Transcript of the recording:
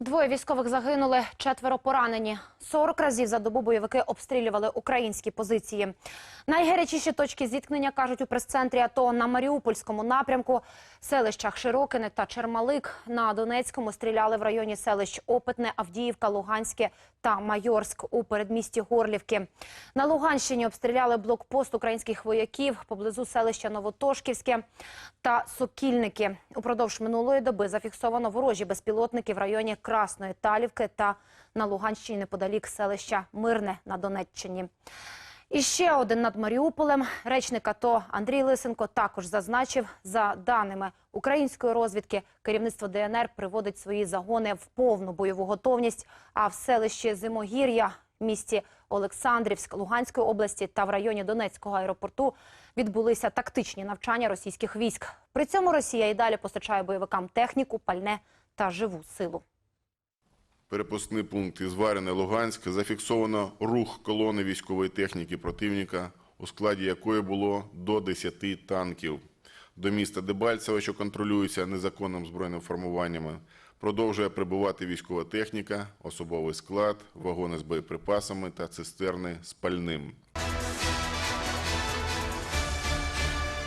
Двоє військових загинули, четверо поранені. 40 разів за добу бойовики обстрілювали українські позиції. Найгарячіші точки зіткнення, кажуть у прес-центрі АТО на Маріупольському напрямку, селищах Широкине та Чермалик. На Донецькому стріляли в районі селищ Опитне, Авдіївка, Луганське та Майорськ у передмісті Горлівки. На Луганщині обстріляли блокпост українських вояків поблизу селища Новотошківське та Сокільники. Упродовж минулої доби зафіксовано ворожі безпілотники в районі Красної Талівки та на Луганщині неподалік селища Мирне на Донеччині. І ще один над Маріуполем. Речник АТО Андрій Лисенко також зазначив, за даними української розвідки, керівництво ДНР приводить свої загони в повну бойову готовність. А в селищі Зимогір'я, місті Олександрівськ, Луганської області та в районі Донецького аеропорту відбулися тактичні навчання російських військ. При цьому Росія і далі постачає бойовикам техніку, пальне та живу силу. Перепускний пункт із Варине, Луганськ зафіксовано рух колони військової техніки противника, у складі якої було до 10 танків. До міста Дебальцево, що контролюється незаконним збройним формуваннями, продовжує прибувати військова техніка, особовий склад, вагони з боєприпасами та цистерни з пальним.